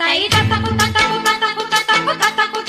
తై తతకు తతకు తతకు తతకు తతకు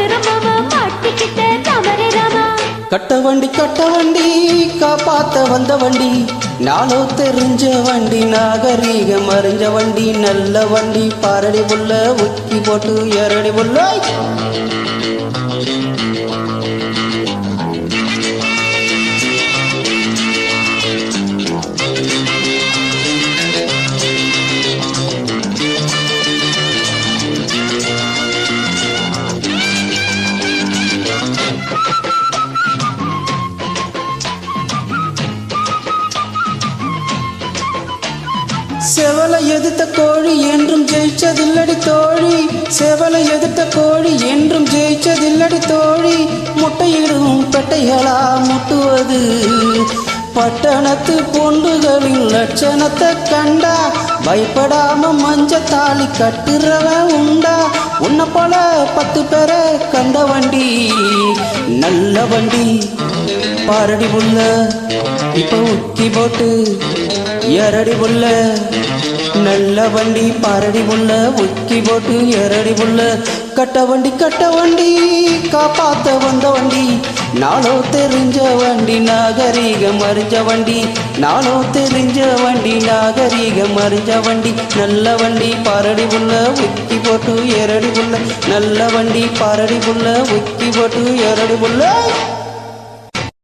மாட்டிக்கிட்ட ராமா. கட்ட வண்டி கட்ட வண்டி காப்பாத்த வந்த வண்டி. நாளோ தெரிஞ்ச வண்டி நாகரீகம் அறிஞ்ச வண்டி நல்ல வண்டி. பாரடி புள்ள உக்கி போட்டு எரடி புள்ள செவலை எதிர்த்த கோழி என்றும் ஜெயிச்சதில்லடி தோழி. செவலை எதிர்த்த கோழி என்றும் ஜெயிச்சதில்லடி தோழி. முட்டையிடும் பெட்டைகளா முட்டுவது? பட்டணத்து பொண்டுகளின் லட்சணத்தை கண்டா. பயப்படாம மஞ்ச தாலி கட்டுறவன் உண்டா? உன்னை போல பத்து பேரை கண்ட வண்டி நல்ல வண்டி. பாரடி உள்ள இப்ப உத்தி போட்டு எரடி புள்ள நல்ல வண்டி பரடி புள்ள உக்கி போட்டு எரடி புள்ள கட்ட வண்டி கட்ட வண்டி காப்பாத்த வந்த வண்டி. நாளோ தெரிஞ்ச வண்டி நாகரீகம் அறிஞ்ச வண்டி. நாளோ தெரிஞ்ச வண்டி நாகரீகம் அறிஞ்ச வண்டி. நல்ல வண்டி பரடி புள்ள உக்கி போட்டு எரடி புள்ள நல்ல வண்டி பரடி புள்ள உக்கி போட்டு எரடி புள்ள